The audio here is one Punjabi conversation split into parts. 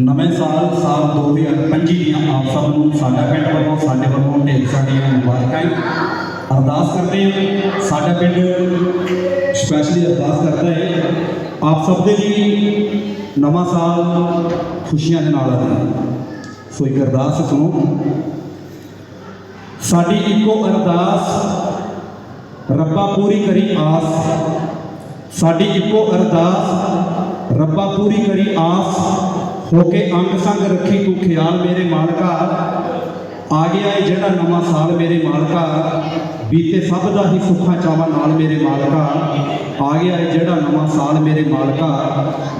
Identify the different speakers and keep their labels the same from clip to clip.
Speaker 1: ਨਵੇਂ ਸਾਲ ਸਾਲ 2025 ਦੀਆਂ ਆਪ ਸਭ ਨੂੰ ਸਾਡਾ ਪਿੰਡ ਵੱਲੋਂ, ਸਾਡੇ ਵੱਲੋਂ ਢੇਰ ਸਾਰੀਆਂ ਮੁਬਾਰਕਾਂ ਅਰਦਾਸ ਕਰਦੇ ਹਾਂ ਸਾਡਾ ਪਿੰਡ ਸਪੈਸ਼ਲੀ ਅਰਦਾਸ ਕਰਦਾ ਹੈ, ਆਪ ਸਭ ਦੇ ਲਈ ਨਵਾਂ ਸਾਲ ਖੁਸ਼ੀਆਂ ਦੇ ਨਾਲ ਆਵੇ ਸੋ ਇੱਕ ਅਰਦਾਸ ਸੁਣੋ। ਸਾਡੀ ਇੱਕੋ ਅਰਦਾਸ, ਰੱਬਾ ਪੂਰੀ ਕਰੀ ਆਸ। ਸਾਡੀ ਇੱਕੋ ਅਰਦਾਸ ਹੋ ਕੇ ਅੰਗ ਸੰਗ ਰੱਖੀ ਤੂੰ ਖਿਆਲ ਮੇਰੇ ਮਾਲਕਾ। ਆ ਗਿਆ ਏ ਜਿਹੜਾ ਨਵਾਂ ਸਾਲ ਮੇਰੇ ਮਾਲਕਾ। ਬੀਤੇ ਸਭ ਦਾ ਹੀ ਸੁੱਖਾਂ ਚਾਵਾਂ ਨਾਲ ਮੇਰੇ ਮਾਲਕਾ। ਆ ਗਿਆ ਏ ਜਿਹੜਾ ਨਵਾਂ ਸਾਲ ਮੇਰੇ ਮਾਲਕਾ।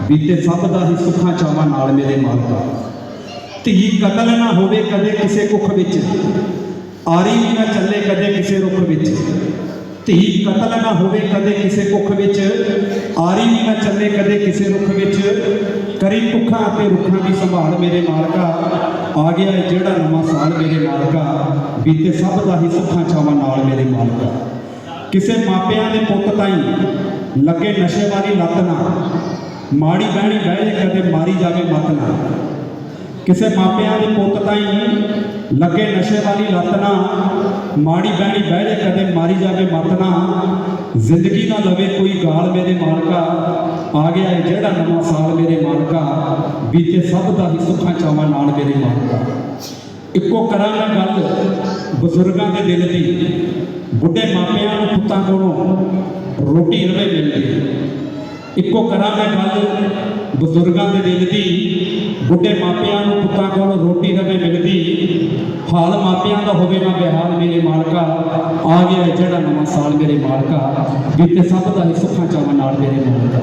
Speaker 1: ਬੀਤੇ ਸਭ ਦਾ ਹੀ ਸੁੱਖਾਂ ਚਾਵਾਂ ਨਾਲ ਮੇਰੇ ਮਾਲਕਾ। ਧੀ ਕਤਲ ਨਾ ਹੋਵੇ ਕਦੇ ਕਿਸੇ ਕੁੱਖ ਵਿੱਚ। ਆਰੀ ਵੀ ਨਾ ਚੱਲੇ ਕਦੇ ਕਿਸੇ ਰੁੱਖ ਵਿੱਚ। ਧੀ ਕਤਲ ਨਾ ਹੋਵੇ ਕਦੇ ਕਿਸੇ ਕੁੱਖ ਵਿੱਚ। ਆਰੀ ਵੀ ਨਾ ਚੱਲੇ ਕਦੇ ਕਿਸੇ ਰੁੱਖ ਵਿੱਚ। ਕਰੀ ਭੁੱਖਾਂ ਅਤੇ ਰੁੱਖਾਂ ਦੀ ਸੰਭਾਲ ਮੇਰੇ ਮਾਲਕਾ ਆ। ਗਿਆ ਏ ਜਿਹੜਾ ਨਵਾਂ ਸਾਲ ਮੇਰੇ ਮਾਲਕਾ ਬੀਤੇ ਸਭ ਦਾ ਹੀ ਸੁੱਖਾਂ ਛਾਵਾਂ ਨਾਲ ਮੇਰੇ ਮਾਲਕਾ ਕਿਸੇ ਮਾਪਿਆਂ ਦੇ ਪੁੱਤ ਤਾਈਂ ਲੱਗੇ ਨਸ਼ੇ ਵਾਲੀ ਲੱਤ ਨਾ। ਮਾੜੀ ਬਹਿਣੀ ਬਹਿ ਜੇ ਕਦੇ ਮਾਰੀ ਜਾਵੇ ਮਤ ਨਾ। ਕਿਸੇ ਮਾਪਿਆਂ ਦੇ ਪੁੱਤ ਤਾਈਂ ਲੱਗੇ ਨਸ਼ੇ ਵਾਲੀ ਲੱਤ ਨਾ, ਮਾੜੀ ਬਹਿਣੀ ਬਹਿ ਜੇ ਕਦੇ ਮਾਰੀ ਜਾਵੇ ਮਤ ਨਾ, ਜ਼ਿੰਦਗੀ ਨਾ ਲਵੇ ਕੋਈ ਗਾਲ ਮੇਰੇ ਮਾਲਕਾ, ਆ ਗਿਆ ਏ ਜਿਹੜਾ ਨਵਾਂ ਸਾਲ ਮੇਰੇ ਮਾਲਕਾ, ਬੀਤੇ ਸਭ ਦਾ ਹੀ ਸੁੱਖਾਂ ਚਾਵਾਂ ਨਾਲ ਮੇਰੇ ਮਾਲਕਾ। ਇੱਕੋ ਕਰਾਂ ਮੈਂ ਗੱਲ ਬਜ਼ੁਰਗਾਂ ਦੇ ਦਿਲ ਦੀ, ਬੁੱਢੇ ਮਾਪਿਆਂ ਨੂੰ ਪੁੱਤਾਂ ਕੋਲੋਂ ਰੋਟੀ ਰਵੇ ਮਿਲਦੀ। ਇੱਕੋ ਕਰਾਂ ਮੈਂ ਗੱਲ ਬਜ਼ੁਰਗਾਂ ਦੇ ਦਿਲ ਦੀ ਬੁੱਢੇ ਮਾਪਿਆਂ ਨੂੰ ਪੁੱਤਾਂ ਕੋਲੋਂ ਰੋਟੀ ਰਵੇ ਮਿਲਦੀ। ਹਾਲ ਮਾਪਿਆਂ ਦਾ ਹੋਵੇ ਨਾ ਬਿਹਾਲ ਮੇਰੇ ਮਾਲਕਾ, ਆ ਗਿਆ ਜਿਹੜਾ ਨਵਾਂ ਸਾਲ ਮੇਰੇ ਮਾਲਕਾ, ਬੀਤੇ ਸਭ ਦਾ ਹੀ ਸੁੱਖਾਂ ਚਾਵਾਂ ਨਾਲ ਮੇਰੇ ਮਾਲਕਾ।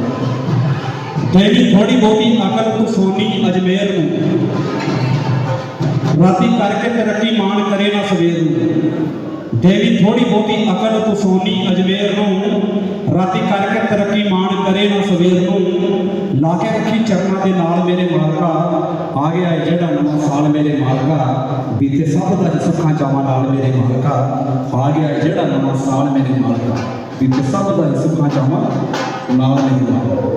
Speaker 1: ਦੇਵੀ ਥੋੜੀ ਬਹੁਤੀ ਅਕਲ ਤੂੰ ਸੋਨੀ ਅਜਮੇਰ ਨੂੰ। ਰਾਤੀ ਕਰਕੇ ਤਰੱਕੀ ਮਾਣ ਕਰੇ ਨਾ ਸਵੇਰ ਨੂੰ। ਦੇਵੀ ਥੋੜੀ ਬਹੁਤੀ ਅਕਲ ਤੂੰ ਸੋਨੀ ਅਜਮੇਰ ਨੂੰ। ਰਾਤੀ ਕਰਕੇ ਤਰੱਕੀ ਮਾਣ ਕਰੇ ਨਾ ਸਵੇਰ ਨੂੰ। ਲਾ ਕੇ ਰੱਖੀ ਚਰਨਾਂ ਦੇ ਨਾਲ ਮੇਰੇ ਮਾਲਕਾ। ਆ ਗਿਆ ਜਿਹੜਾ ਨਵਾਂ ਸਾਲ ਮੇਰੇ ਮਾਲਕਾ। ਬੀਤੇ ਸਭ ਦਾ ਸੁੱਖਾਂ ਚਾਵਾਂ ਨਾਲ ਮੇਰੇ ਮਾਲਕਾ। ਆ ਗਿਆ ਜਿਹੜਾ ਨਵਾਂ ਸਾਲ ਮੇਰੇ ਮਾਲਕਾ। ਬੀਤੇ ਸਭ ਦਾ ਸੁੱਖਾਂ ਚਾਵਾਂ ਨਾਲ ਮੇਰੇ ਮਾਲਕਾ।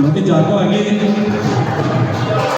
Speaker 1: ਲੋਕੇ ਜਾਗੋ ਆ ਗਏ